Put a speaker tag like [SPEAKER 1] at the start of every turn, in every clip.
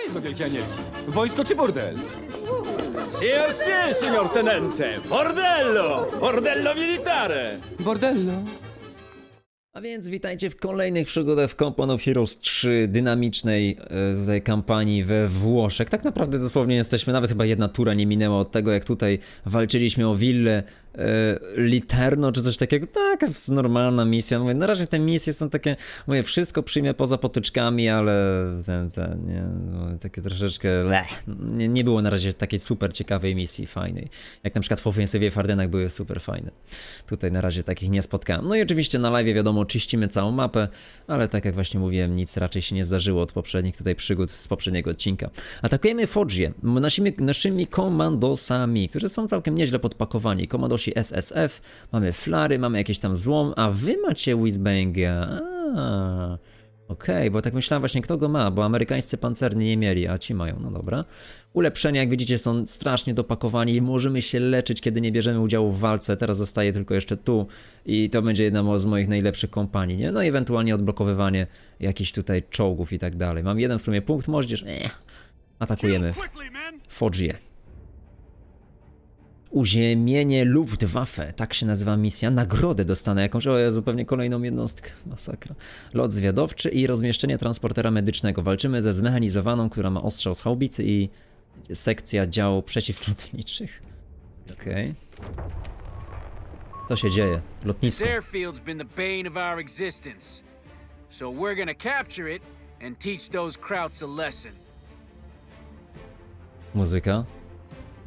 [SPEAKER 1] jest do Wielkiej Anielki? Wojsko czy bordel?
[SPEAKER 2] Signor sì, signor tenente! Bordello! Bordello militare!
[SPEAKER 1] Bordello.
[SPEAKER 3] A więc witajcie w kolejnych przygodach w Company of Heroes 3 dynamicznej e, tutaj kampanii we Włoszech. Tak naprawdę dosłownie jesteśmy, nawet chyba jedna tura nie minęła od tego, jak tutaj walczyliśmy o willę Literno czy coś takiego. Tak, normalna misja. Mówię, na razie te misje są takie, mówię, wszystko przyjmę poza potyczkami, ale ten, ten, nie, takie troszeczkę, leh, nie, nie było na razie takiej super ciekawej misji, fajnej. Jak na przykład w Offensywie w Ardennach były super fajne. Tutaj na razie takich nie spotkałem. No i oczywiście na live wiadomo, czyścimy całą mapę, ale tak jak właśnie mówiłem, nic raczej się nie zdarzyło od poprzednich tutaj przygód z poprzedniego odcinka. Atakujemy Foggię naszymi, naszymi komandosami, którzy są całkiem nieźle podpakowani. SSF, mamy flary, mamy jakieś tam złom, a wy macie Whizbanga. Okej, bo tak myślałem właśnie, kto go ma, bo amerykańscy pancerni nie mieli, a ci mają, no dobra. Ulepszenia, jak widzicie, są strasznie dopakowani i możemy się leczyć, kiedy nie bierzemy udziału w walce. Teraz zostaje tylko jeszcze tu i to będzie jedna z moich najlepszych kompanii, nie? No i ewentualnie odblokowywanie jakichś tutaj czołgów i tak dalej. Mam jeden w sumie punkt, moździerz, eh. Atakujemy Foggię. Uziemienie Luftwaffe, tak się nazywa misja. Nagrodę dostanę jakąś, o Jezu, pewnie kolejną jednostkę, masakra. Lot zwiadowczy i rozmieszczenie transportera medycznego. Walczymy ze zmechanizowaną, która ma ostrzał z haubicy i sekcja działu przeciwlotniczych. Okej. Co się dzieje? Lotnisko.
[SPEAKER 4] So we're gonna capture it and teach those krauts a lesson.
[SPEAKER 3] Muzyka.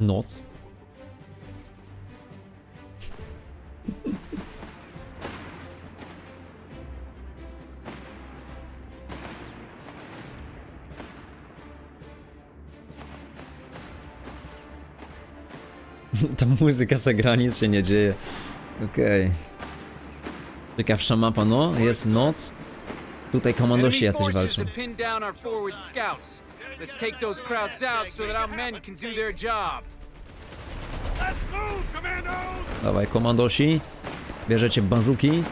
[SPEAKER 3] Noc. Muzyka zagra, nic się nie dzieje. Okej. Ciekawsza mapa, no. Jest noc. Tutaj komandosi jacyś walczą.
[SPEAKER 4] have pinned down our forward scouts. Let's take those krauts out so that our men can do their job.
[SPEAKER 3] Dawaj, komandosi. Bierzecie bazuki.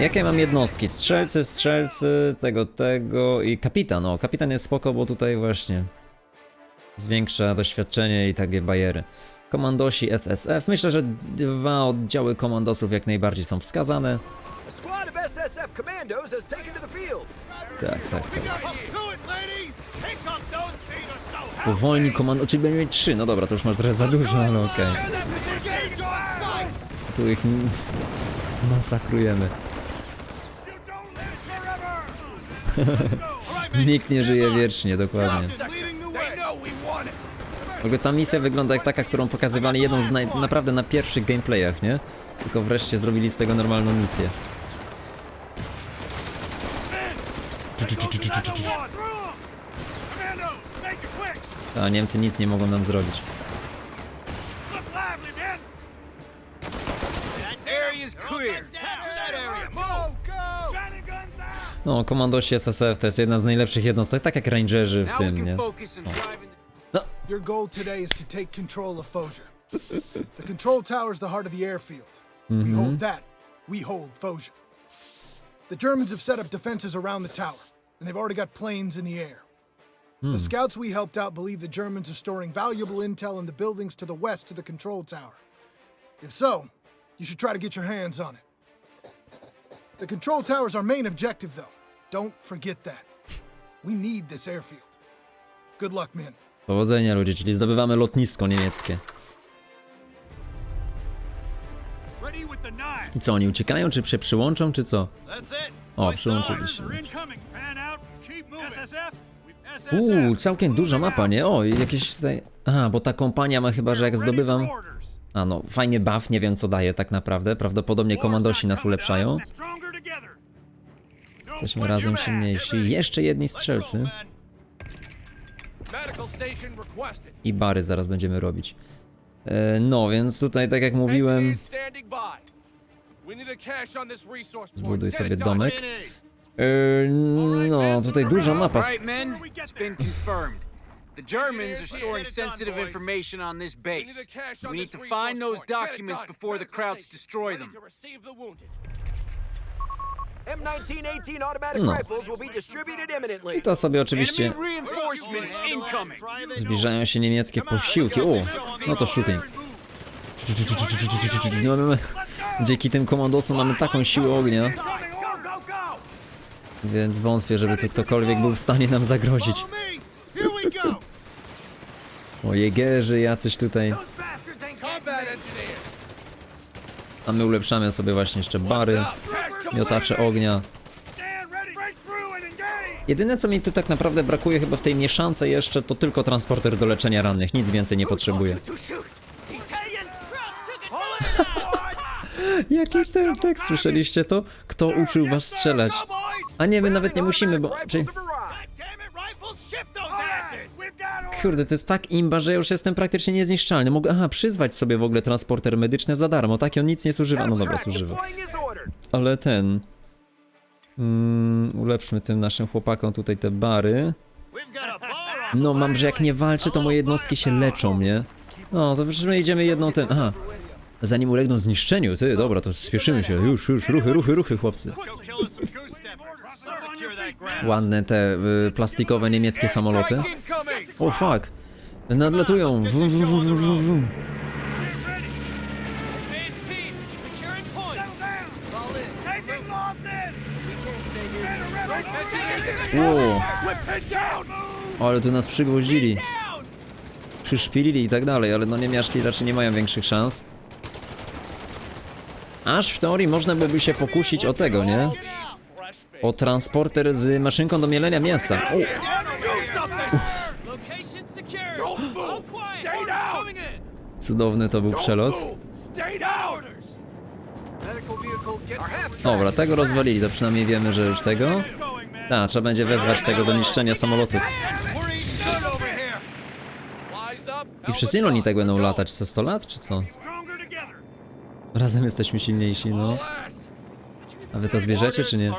[SPEAKER 3] Jakie mam jednostki? Strzelcy, strzelcy, tego, tego i kapitan. O, kapitan jest spoko, bo tutaj właśnie zwiększa doświadczenie i takie bajery. Komandosi SSF. Myślę, że dwa oddziały komandosów jak najbardziej są wskazane. Tak, tak, tak. Uwolni komando, czyli będziemy mieć trzy. No dobra, to już masz trochę za dużo, ale okej. Tu ich masakrujemy. Nikt nie żyje wiecznie, dokładnie. Ogóle ta misja wygląda jak taka, którą pokazywali jedną z naprawdę na pierwszych gameplayach, nie? Tylko wreszcie zrobili z tego normalną misję. A Niemcy nic nie mogą nam zrobić. No, komandosi SSF to jest jedna z najlepszych jednostek, tak jak rangerzy w tym, nie?
[SPEAKER 4] driving.
[SPEAKER 5] Your goal today is to take control of Fosia. the control tower is the heart of the airfield. We mm-hmm. hold that. We hold Fosia. The Germans have set up defenses around the tower, and they've already got planes in the air. The hmm. scouts we helped out believe the Germans are storing valuable intel in the buildings to the west of the control tower. If so, you should try to get your hands on it. The control tower is our main objective, though. Don't forget that. We need this airfield. Good luck, men.
[SPEAKER 3] Powodzenia ludzie, czyli zdobywamy lotnisko niemieckie. I co, oni uciekają, czy się przyłączą, czy co? O, przyłączyli się. Uuu, całkiem duża mapa, nie? O, jakieś. Aha, bo ta kompania ma chyba, że jak zdobywam... A no, fajny buff, nie wiem co daje tak naprawdę. Prawdopodobnie komandosi nas ulepszają. Jesteśmy razem silniejsi. Jeszcze jedni strzelcy. I bary zaraz będziemy robić. E, no, więc tutaj, tak jak mówiłem, zbuduj sobie domek. E, no, tutaj duża mapa.
[SPEAKER 4] The Germans are storing sensitive information on this base. We need to find those documents before the Krauts destroy them.
[SPEAKER 6] M1918 automatic
[SPEAKER 3] No.
[SPEAKER 6] rifles will be distributed imminently.
[SPEAKER 3] I to sobie oczywiście zbliżają się niemieckie posiłki. O, no to shooting. No, Dzięki tym komandosom mamy taką siłę ognia, więc wątpię, żeby tu ktokolwiek był w stanie nam zagrozić. O, jegerzy jacyś tutaj. A my ulepszamy sobie właśnie jeszcze bary, miotacze ognia. Jedyne co mi tu tak naprawdę brakuje chyba w tej mieszance jeszcze to tylko transporter do leczenia rannych, nic więcej nie potrzebuję. Jaki ten tekst, słyszeliście to? Kto uczył was strzelać? A nie, my nawet nie musimy, bo... Kurde, to jest tak imba, że już jestem praktycznie niezniszczalny. Mogę, aha, przyzwać sobie w ogóle transporter medyczny za darmo. Taki on nic nie zużywa. No dobra, zużywa. Ale ten... Mm, ulepszmy tym naszym chłopakom tutaj te bary. No, mam, że jak nie walczę, to moje jednostki się leczą, nie? No, to przecież my idziemy jedną ten... Aha. Zanim ulegną zniszczeniu, ty, dobra, to spieszymy się. Już, już, ruchy, ruchy, ruchy, chłopcy. Ładne te y, plastikowe niemieckie samoloty. O fuck! Nadlatują! Wum, wum, wum, wum, wum, Wow. Ale tu nas przygwoździli. Przyszpilili i tak dalej, ale no niemiaszki raczej nie mają większych szans. Aż w teorii można byłoby się pokusić o tego, nie? O transporter z maszynką do mielenia mięsa.
[SPEAKER 7] In.
[SPEAKER 3] cudowny to był przelot. Dobra, tego rozwalili, to przynajmniej wiemy, że już tego. Tak, trzeba będzie wezwać tego do niszczenia
[SPEAKER 7] up.
[SPEAKER 3] I przez ile oni tak będą latać? Co 100 lat, czy co? Razem jesteśmy silniejsi, no. A wy to zbierzecie, czy nie?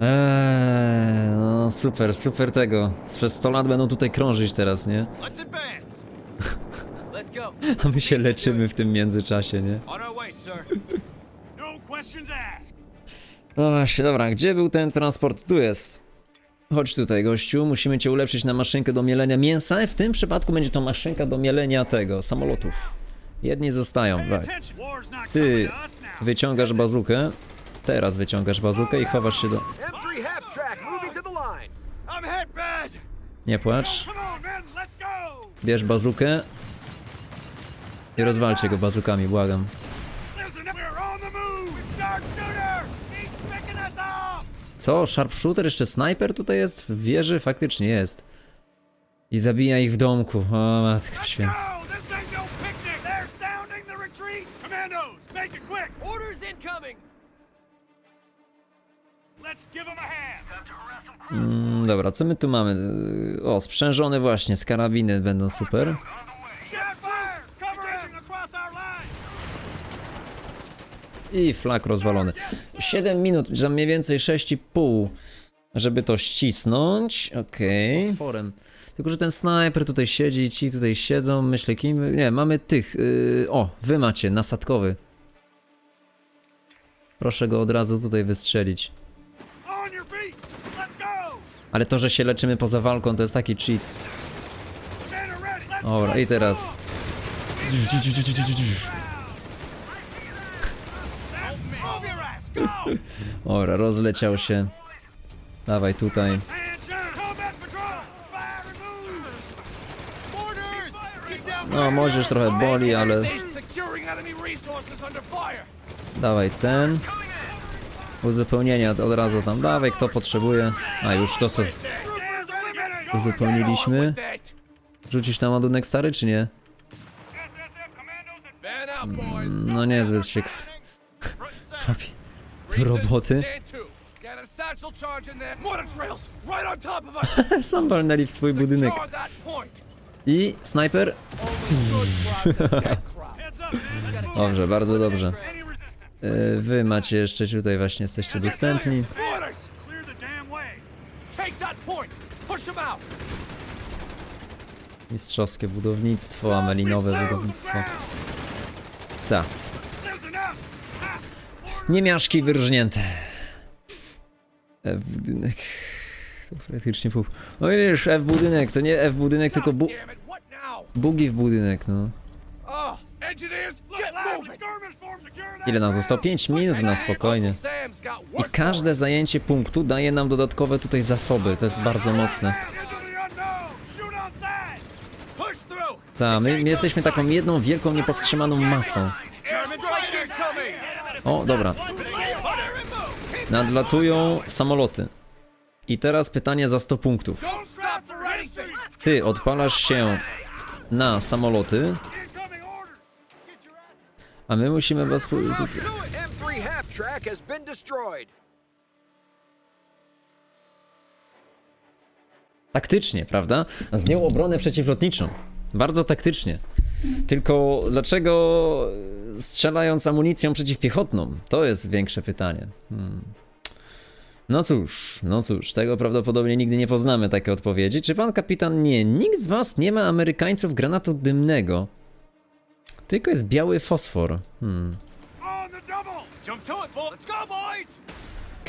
[SPEAKER 3] Eee, no super, super tego. Przez 100 lat będą tutaj krążyć teraz, nie? A my się leczymy w tym międzyczasie, nie? No właśnie, dobra, gdzie był ten transport? Tu jest. Chodź tutaj, gościu, musimy cię ulepszyć na maszynkę do mielenia mięsa. W tym przypadku będzie to maszynka do mielenia tego, samolotów. Jedni zostają, tak. Ty wyciągasz bazukę. Teraz wyciągasz bazukę i chowasz się do...
[SPEAKER 6] M3 half track moving to the line.
[SPEAKER 4] I'm hit bad.
[SPEAKER 3] Nie płacz. Bierz bazukę. I rozwalcie go bazukami, błagam.
[SPEAKER 4] Listen, we're on the move. Sharpshooter. He's picking us off.
[SPEAKER 3] Co? Sharpshooter? Jeszcze snajper tutaj jest? W wieży? Faktycznie jest. I zabija ich w domku. O, matko święta.
[SPEAKER 4] No.
[SPEAKER 3] Mm, dobra, co my tu mamy? O, sprzężone właśnie, z karabiny będą super. I flak rozwalony. 7 minut, czy tam mniej więcej 6,5, żeby to ścisnąć. Okej. Okay. Tylko, że ten snajper tutaj siedzi, ci tutaj siedzą, myślę kim... Nie, mamy tych... Yy... O, wy macie, nasadkowy. Proszę go od razu tutaj wystrzelić. Ale to, że się leczymy poza walką, to jest taki cheat. Dobra, i teraz... Dobra, rozleciał się. Dawaj tutaj. No, możesz trochę boli, ale... Dawaj ten. Uzupełnienia od razu tam. Dawaj, kto potrzebuje. A, już to sobie uzupełniliśmy. Rzucisz tam ładunek stary, czy nie? No niezbyt się... Papi. Roboty.
[SPEAKER 7] Top of us.
[SPEAKER 3] Sam walnęli w swój budynek. I snajper. Dobrze, bardzo dobrze. E, Wy macie jeszcze tutaj właśnie jesteście dostępni. Mistrzowskie budownictwo, amelinowe budownictwo. Tak. Niemiaszki wyrżnięte. F budynek. To praktycznie pół. O wiesz, F budynek, to nie F budynek, tylko bu bugi w budynek, no.
[SPEAKER 7] Oh!
[SPEAKER 3] Ile nam zostało? 5 minut na spokojnie. I każde zajęcie punktu daje nam dodatkowe tutaj zasoby, to jest bardzo mocne. Tak, my, my jesteśmy taką jedną wielką, niepowstrzymaną masą. O, dobra. Nadlatują samoloty. I teraz pytanie za 100 punktów. Ty odpalasz się na samoloty, a my musimy was...
[SPEAKER 6] M3 half track has been destroyed.
[SPEAKER 3] Taktycznie, prawda? Zdjął obronę przeciwlotniczą. Bardzo taktycznie. Tylko dlaczego strzelając amunicją przeciwpiechotną? To jest większe pytanie. Hmm. No cóż, no cóż, tego prawdopodobnie nigdy nie poznamy takie odpowiedzi. Czy pan kapitan nie? Nikt z was nie ma Amerykańców granatu dymnego. Tylko jest biały fosfor. Hmm.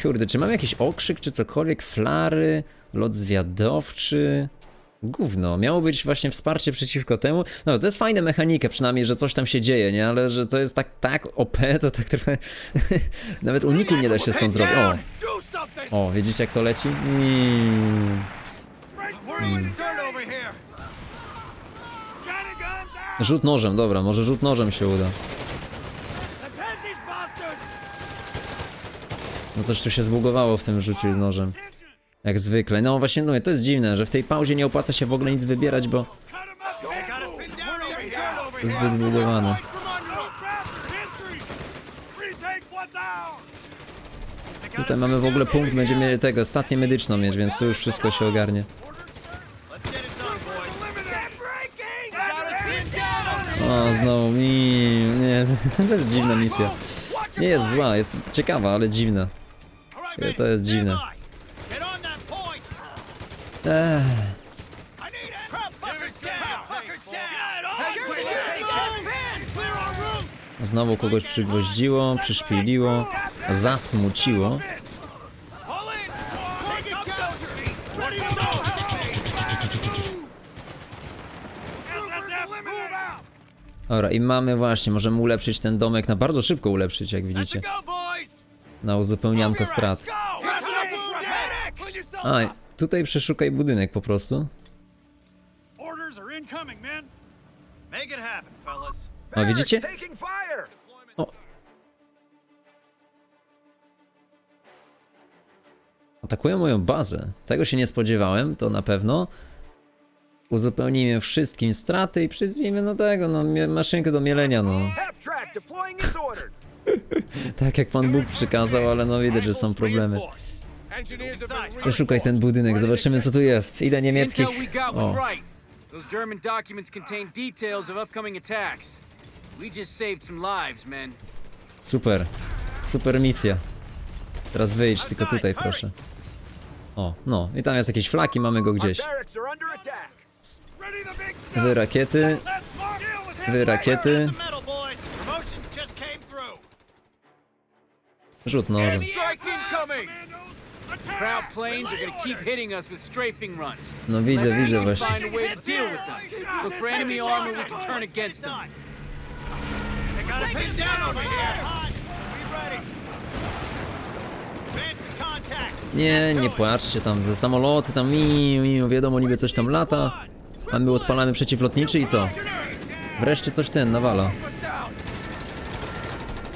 [SPEAKER 3] Kurde, czy mam jakiś okrzyk, czy cokolwiek? Flary, lot zwiadowczy. Gówno, miało być właśnie wsparcie przeciwko temu. No, to jest fajna mechanika, przynajmniej, że coś tam się dzieje, nie? Ale że to jest tak, tak OP, to tak trochę. Nawet uniku nie da się stąd zrobić. O, o, widzicie jak to leci? Mm. Rzut nożem, dobra, może rzut nożem się uda. No coś tu się zbugowało w tym rzuciu nożem. Jak zwykle. No właśnie, no to jest dziwne, że w tej pauzie nie opłaca się w ogóle nic wybierać, bo to zbyt zbugowane. Tutaj mamy w ogóle punkt, będziemy tego, stację medyczną mieć, więc tu już wszystko się ogarnie. O, znowu mi, nie, to jest dziwna misja. Nie jest zła, jest ciekawa, ale dziwna. To jest dziwne. Ech, znowu kogoś przygwoździło, przyszpiliło, zasmuciło. Dobra, i mamy właśnie, możemy ulepszyć ten domek na bardzo szybko ulepszyć, jak widzicie. Na uzupełnianko strat. A, tutaj przeszukaj budynek po prostu. O, widzicie? O. Atakują moją bazę. Tego się nie spodziewałem, to na pewno. Uzupełnijmy wszystkim straty i przyzwijmy no tego, no maszynkę do mielenia, no. Tak jak Pan Bóg przykazał, ale no widać, że są problemy. Przeszukaj ten budynek, zobaczymy co tu jest. Ile niemieckich... O.
[SPEAKER 4] Those German documents contain details of upcoming attacks. We just saved some lives, men.
[SPEAKER 3] super. Super misja. Teraz wyjdź tylko tutaj, proszę. O, no. I tam jest jakieś flaki, mamy go gdzieś. Wy rakiety, wy rakiety. Rzut nożem.
[SPEAKER 4] Strike incoming! Crowd planes are gonna keep hitting us with strafing runs.
[SPEAKER 3] No widzę, widzę właśnie.
[SPEAKER 4] find a way to deal with them. Look for enemy armor we can turn against them.
[SPEAKER 7] They got us pinned down over here. Be ready. Advance to contact.
[SPEAKER 3] Nie, nie płaczcie tam, te samoloty tam, mi, mi, wiadomo, niby coś tam lata. A my odpalamy przeciwlotniczy i co? Wreszcie coś ten nawala.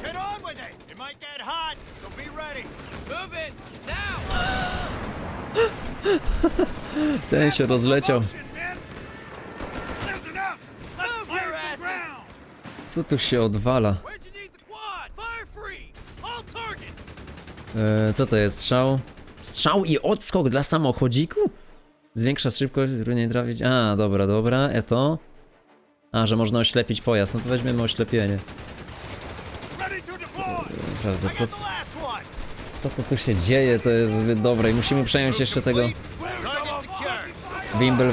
[SPEAKER 7] Get on with it. It might get hot, so be ready. Move it now.
[SPEAKER 3] Ten się rozleciał. Co tu się odwala? E, co to jest? Strzał? Strzał i odskok dla samochodziku? Zwiększa szybkość, trudniej trafić. A, dobra, dobra, e to. A, że można oślepić pojazd, no to weźmiemy oślepienie. Naprawdę, co,
[SPEAKER 7] last one.
[SPEAKER 3] To co tu się dzieje to jest zbyt dobre i musimy przejąć jeszcze tego Bimbel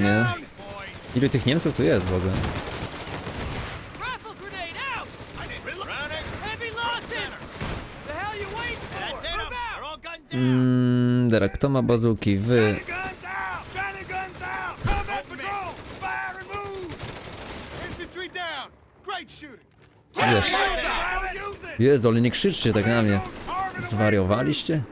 [SPEAKER 3] nie? Ilu tych Niemców tu jest w ogóle? Mmm, Dera, kto ma bazuki? Wy.
[SPEAKER 7] Great shooting!
[SPEAKER 3] Wiesz. Jezu, ale nie krzyczcie tak na mnie. Zwariowaliście?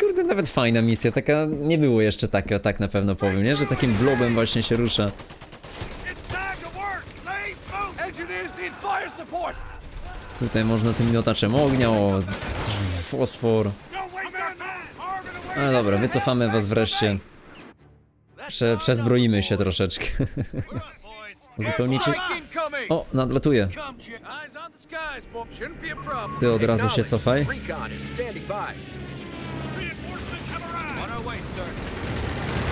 [SPEAKER 3] Kurde, nawet fajna misja, taka nie było jeszcze taka, tak na pewno powiem, nie? Że takim blobem właśnie się rusza. Tutaj można tym miotaczem ognia, o, fosfor. Ale dobra, wycofamy was wreszcie. Prze, przezbroimy się troszeczkę. Uzupełnicie... O, nadlatuje. Ty od razu się cofaj.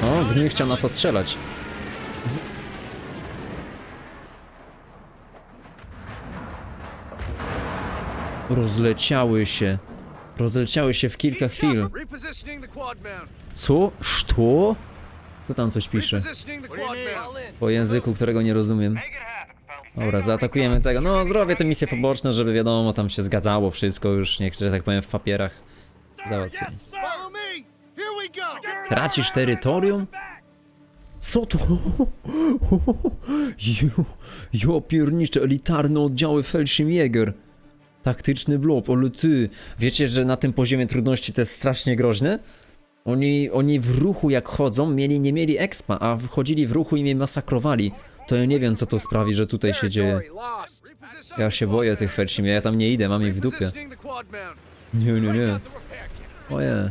[SPEAKER 3] O, Gnil chciał nas ostrzelać. Z... Rozleciały się. Rozleciały się w kilka chwil. Co? Szto? Kto tam coś pisze? Po języku, którego nie rozumiem. Dobra, zaatakujemy tego. No, zrobię te misje poboczne, żeby wiadomo, tam się zgadzało wszystko już, niech, że tak powiem, w papierach załatwię. Tracisz terytorium? Co to? Jo, jo piernicze, elitarne oddziały Felshimjäger. Taktyczny blob, ale ty. Wiecie, że na tym poziomie trudności to jest strasznie groźne? Oni, oni w ruchu jak chodzą, mieli, nie mieli expa, a wchodzili w ruchu i mnie masakrowali. To ja nie wiem, co to sprawi, że tutaj się dzieje. Ja się boję tych Felshimie, ja tam nie idę, mam ich w dupie. Nie, nie, nie. Oje.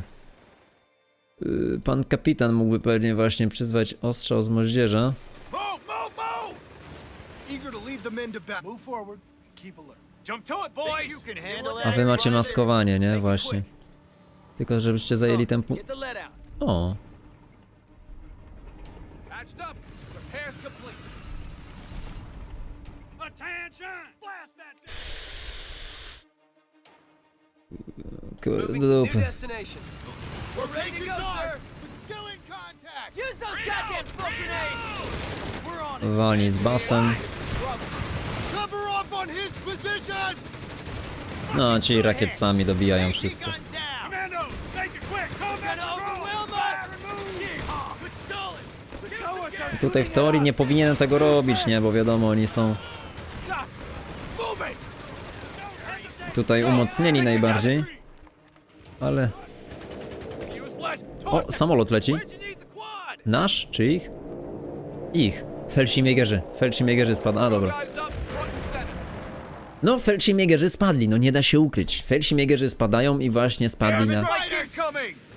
[SPEAKER 3] Y, Pan kapitan mógłby pewnie właśnie przyzwać ostrzał z moździerza. A wy macie maskowanie, nie? Właśnie. Tylko żebyście zajęli ten punkt. O, kurde dupy. Walnij z basem. No, ci rakietcami dobijają wszystko.
[SPEAKER 7] Gun down! Commandos, make it quick! Combat
[SPEAKER 4] Gonna
[SPEAKER 7] patrol!
[SPEAKER 4] overwhelm
[SPEAKER 7] Fire
[SPEAKER 4] us.
[SPEAKER 7] and move!
[SPEAKER 4] Yeehaw. Let's stall it.
[SPEAKER 7] The Coas are
[SPEAKER 3] Tutaj w teorii nie powinienem tego robić, nie? Bo wiadomo, oni są tutaj umocnieni najbardziej. Ale... O, samolot leci. Nasz czy ich? Ich. Felshimjägerzy. Felshimjägerzy spadł. A, dobra. No, Felshimjägerzy spadli, no nie da się ukryć. Felshimjägerzy spadają i właśnie spadli na...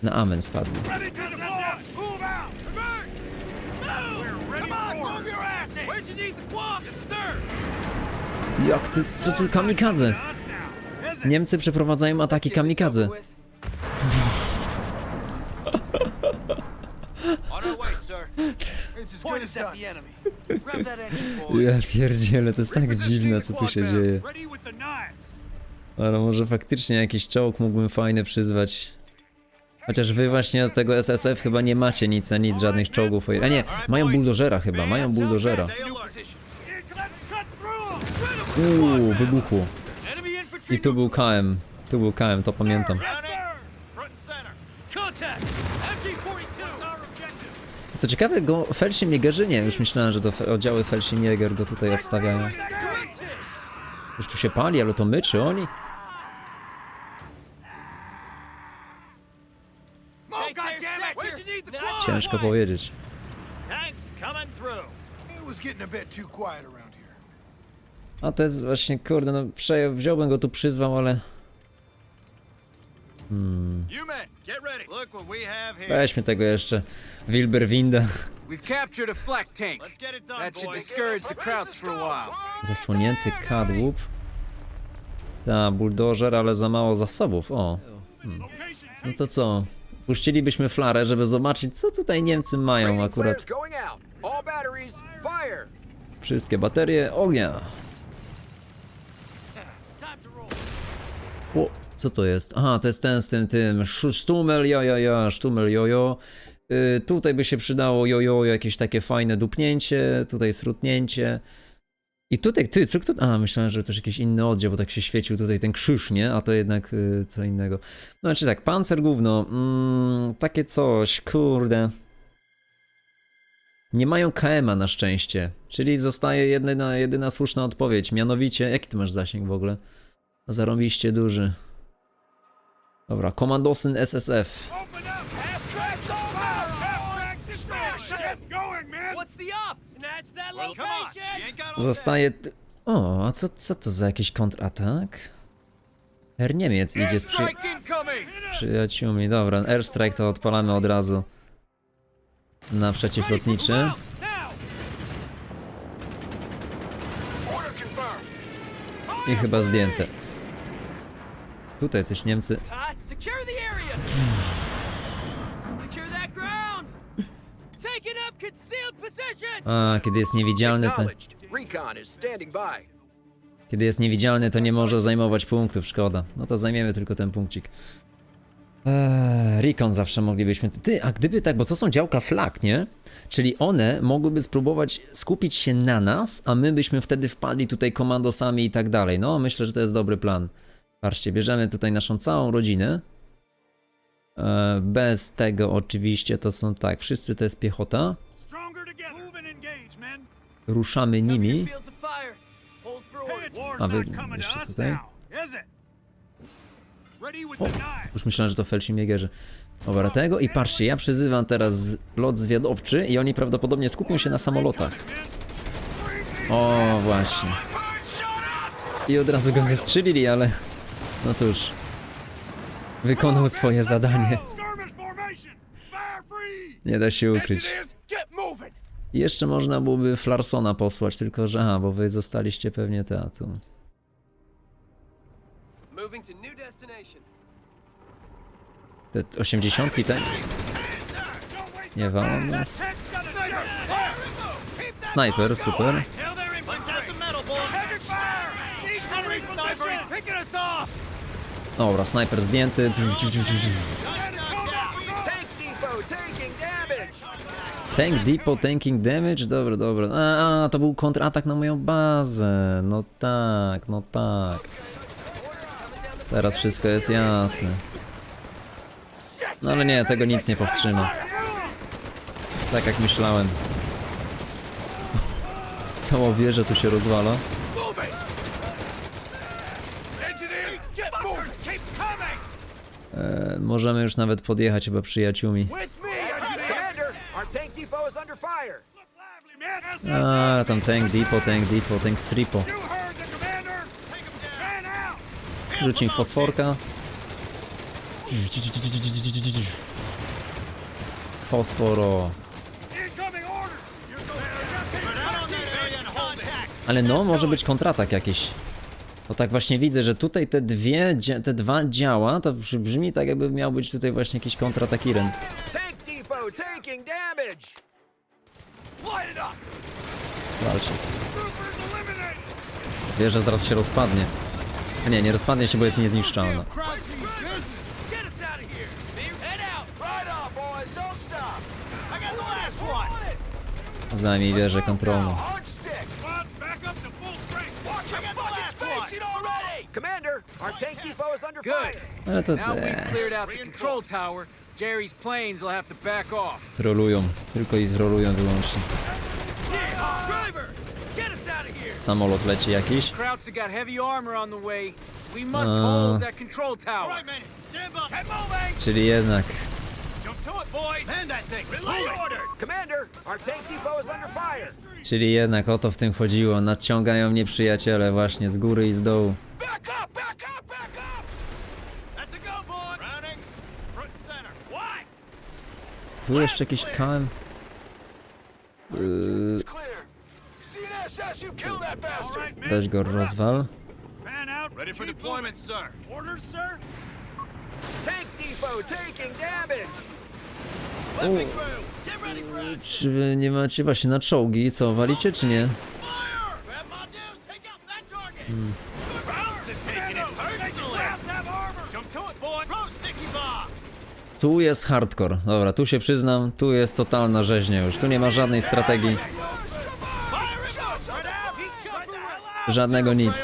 [SPEAKER 3] Na amen spadli.
[SPEAKER 7] ready to deploy! Move out!
[SPEAKER 4] Reverse. Move.
[SPEAKER 7] We're ready
[SPEAKER 4] Come on,
[SPEAKER 7] for
[SPEAKER 4] move your asses. Where'd you need the quad? Yes, sir.
[SPEAKER 3] Jak ty, co tu kamikadze? Niemcy przeprowadzają ataki kamikadze. Ja pierdzielę, to jest tak dziwne, co tu się dzieje. Ale może faktycznie jakiś czołg mógłbym fajny przyzwać. Chociaż wy właśnie z tego SSF chyba nie macie nic, a nic, żadnych czołgów. A nie, mają buldożera chyba, mają buldożera. Uuu, wybuchło. I tu był KM. Tu był KM, to pamiętam.
[SPEAKER 7] Yes, sir. Front and center.
[SPEAKER 4] Contact. MG-42. What's our objective?
[SPEAKER 3] Co ciekawe, go Felshimjägerzy, nie, już myślałem, że to oddziały Felshimjäger go tutaj obstawiają. Już tu się pali, ale to my czy oni? Ciężko powiedzieć.
[SPEAKER 7] A
[SPEAKER 3] to jest właśnie, kurde, no przejął, wziąłbym go tu przyzwał, ale
[SPEAKER 7] here.
[SPEAKER 3] weźmy tego jeszcze. Wilberwinda.
[SPEAKER 4] We've captured a flak tank.
[SPEAKER 7] Let's get it done,
[SPEAKER 4] That should
[SPEAKER 7] boys.
[SPEAKER 4] discourage the Krauts for a while.
[SPEAKER 3] Zasłonięty kadłub. Ta, buldożer, ale za mało zasobów, o. Hmm. No to co? Puścilibyśmy flarę, żeby zobaczyć, co tutaj Niemcy mają akurat. Wszystkie baterie, ognia. O, co to jest? Aha, to jest ten z tym, tym, sz- sztumel, ja, ja, ja, sztumel, jojo. Y, tutaj by się przydało jojo, jakieś takie fajne dupnięcie, tutaj srutnięcie. I tutaj, ty, co kto... A, myślałem, że to już jakiś inny oddział, bo tak się świecił tutaj ten krzyż, nie? A to jednak y, co innego. No, znaczy tak, pancer gówno, mm, takie coś, kurde. Nie mają KM-a na szczęście, czyli zostaje jedyna, jedyna słuszna odpowiedź, mianowicie, jaki ty masz zasięg w ogóle? Zarąbiście duży. Dobra, komandosyn SSF. Zostaje... O, a co, co to za jakiś kontratak? Air Niemiec idzie z przy... Przyjaciółmi. Dobra, airstrike to odpalamy od razu na przeciwlotniczy. I chyba zdjęte. Tutaj coś Niemcy.
[SPEAKER 8] Hot.
[SPEAKER 3] A, kiedy jest niewidzialny, to... Kiedy jest niewidzialny, to nie może zajmować punktów, szkoda. No to zajmiemy tylko ten punkcik. Eee, Recon zawsze moglibyśmy... Ty, a gdyby tak, bo to są działka flag, nie? Czyli one mogłyby spróbować skupić się na nas, a my byśmy wtedy wpadli tutaj komandosami i tak dalej. No, myślę, że to jest dobry plan. Patrzcie, bierzemy tutaj naszą całą rodzinę. Eee, bez tego oczywiście to są tak, wszyscy to jest piechota.
[SPEAKER 8] Orders!
[SPEAKER 7] war's
[SPEAKER 3] A wy jeszcze tutaj?
[SPEAKER 7] knife.
[SPEAKER 3] Już myślałem, że to Felsimiegerzy. Dobra, tego i patrzcie, ja przyzywam teraz lot zwiadowczy i oni prawdopodobnie skupią się na samolotach. O, właśnie. I od razu go zestrzelili, ale... No cóż. Wykonał swoje zadanie. Nie da się ukryć. I Jeszcze można byłoby Flarsona posłać, tylko że aha, bo wy zostaliście pewnie
[SPEAKER 8] destination.
[SPEAKER 3] Te 80 te... Nie walą nas. Snajper, super.
[SPEAKER 7] Hell, they're in
[SPEAKER 6] Tank Depot,
[SPEAKER 3] tanking damage? Dobra, dobra. A, to był kontratak na moją bazę. No tak, no tak. Teraz wszystko jest jasne. No ale nie, tego nic nie powstrzyma. Jest tak jak myślałem. Cała wieża tu się rozwala. E, możemy już nawet podjechać chyba przyjaciółmi. A, tam tank depot, tank depot, tank
[SPEAKER 7] down. Out.
[SPEAKER 3] Rzuć im fosforka. Fosforo.
[SPEAKER 7] Down.
[SPEAKER 3] Ale no, może być kontratak jakiś. Bo tak właśnie widzę, że tutaj te dwie, te dwa działa, to brzmi- tak jakby miał być tutaj właśnie jakiś kontratak Iren.
[SPEAKER 6] Tank depot taking damage.
[SPEAKER 7] Troopers eliminated.
[SPEAKER 3] Wieża zaraz się rozpadnie. A nie, nie rozpadnie się, bo jest niezniszczalna. Zajmij wieżę kontrolną. Ale to
[SPEAKER 4] Jerry's planes will have to back off.
[SPEAKER 3] trolują. Tylko i trolują wyłącznie.
[SPEAKER 8] Driver! Get us out of here!
[SPEAKER 3] Samolot leci jakiś.
[SPEAKER 4] Krauts have got heavy armor on the way. We must hold that control tower.
[SPEAKER 7] Right, man. Stand by. Moving.
[SPEAKER 3] Czyli jednak.
[SPEAKER 7] Jump to it, boys. Man that thing. Reload orders.
[SPEAKER 6] Commander, our tank depot is under fire.
[SPEAKER 3] Czyli jednak o to w tym chodziło. Nadciągają mnie przyjaciele właśnie z góry i z dołu.
[SPEAKER 7] Back up, back up, back up. That's a go, boy. Browning. Front and center. What?
[SPEAKER 3] Tu jeszcze jakiś KM. Yy, weź go rozwal.
[SPEAKER 7] Ready for deployment, sir. Orders, sir.
[SPEAKER 6] Tank depot taking damage.
[SPEAKER 7] Let me through. Get ready for
[SPEAKER 3] Czy nie macie właśnie na czołgi? Co, walicie czy nie?
[SPEAKER 7] fire. Grab my dudes. Take out that target. Rounds and taking it personally. have armor. Jump to it, boy. Throw sticky bombs.
[SPEAKER 3] Tu jest hardcore. Dobra, tu się przyznam, tu jest totalna rzeźnia już. Tu nie ma żadnej strategii. Żadnego nic.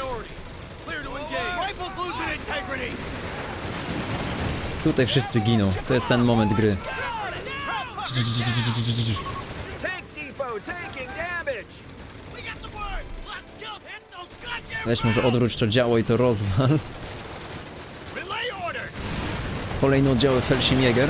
[SPEAKER 3] Tutaj wszyscy giną. To jest ten moment gry. Weź może odwróć to działo i to rozwal. Kolejne oddziały Felsimieger.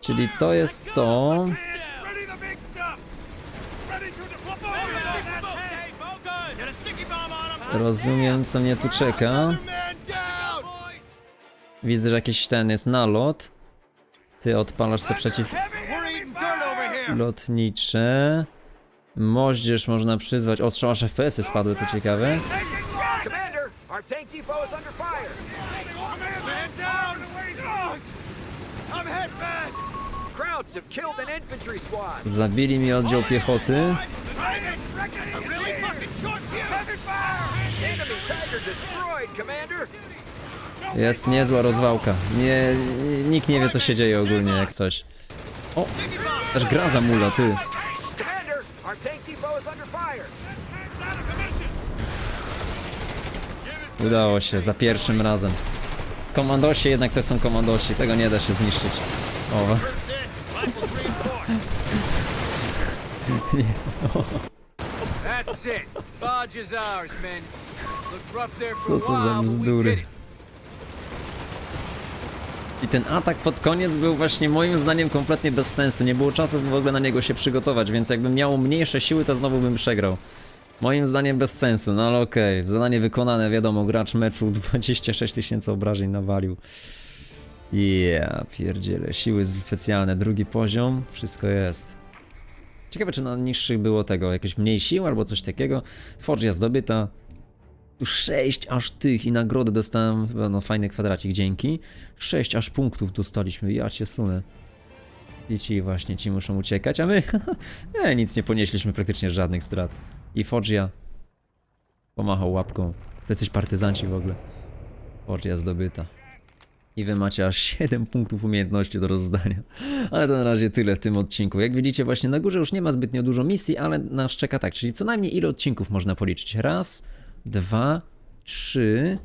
[SPEAKER 3] Czyli to jest to. Rozumiem, co mnie tu czeka. Widzę, że jakiś ten jest nalot. Ty odpalasz sobie przeciw
[SPEAKER 7] We're eating dirt over here.
[SPEAKER 3] Lotnicze. Moździerz można przyzwać. O, strzał aż FPS-y spadły, co ciekawe. Zabili mi oddział piechoty. Jest niezła rozwałka. Nie, nikt nie wie, co się dzieje ogólnie, jak coś. O, też gra zamula, ty. Udało się, za pierwszym razem. Komandosi jednak to są komandosi, tego nie da się zniszczyć. O,
[SPEAKER 4] there
[SPEAKER 3] co to za bzdury. I ten atak pod koniec był właśnie moim zdaniem kompletnie bez sensu. Nie było czasu w ogóle na niego się przygotować, więc jakbym miał mniejsze siły, to znowu bym przegrał. Moim zdaniem bez sensu, no ale okej. Zadanie wykonane, wiadomo, gracz meczu 26 tysięcy obrażeń nawalił. Yeah, pierdziele. Siły specjalne, drugi poziom, wszystko jest. Ciekawe, czy na niższych było tego, jakieś mniej sił albo coś takiego. Forgia zdobyta. 6 aż tych i nagrodę dostałem, no fajny kwadracik, dzięki. 6 aż punktów dostaliśmy, ja cię sunę. I ci właśnie, ci muszą uciekać, a my nie, nic nie ponieśliśmy, praktycznie żadnych strat. I Forgia pomachał łapką. To jesteś partyzanci w ogóle. Forgia zdobyta. I wy macie aż 7 punktów umiejętności do rozdania. Ale to na razie tyle w tym odcinku. Jak widzicie, właśnie na górze już nie ma zbytnio dużo misji, ale nas czeka tak, czyli co najmniej ile odcinków można policzyć? Raz, dwa, trzy,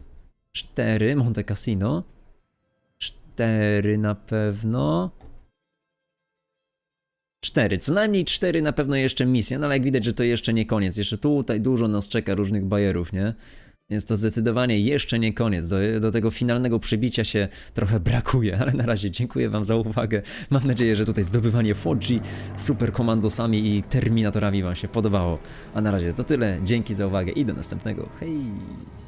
[SPEAKER 3] cztery, Monte Cassino. Cztery na pewno. Cztery, co najmniej cztery na pewno jeszcze misje, no ale jak widać, że to jeszcze nie koniec. Jeszcze tutaj dużo nas czeka różnych bajerów, nie? Więc to zdecydowanie jeszcze nie koniec. Do, do tego finalnego przebicia się trochę brakuje, ale na razie dziękuję Wam za uwagę. Mam nadzieję, że tutaj zdobywanie Foggi super komandosami i terminatorami Wam się podobało. A na razie to tyle. Dzięki za uwagę i do następnego. Hej!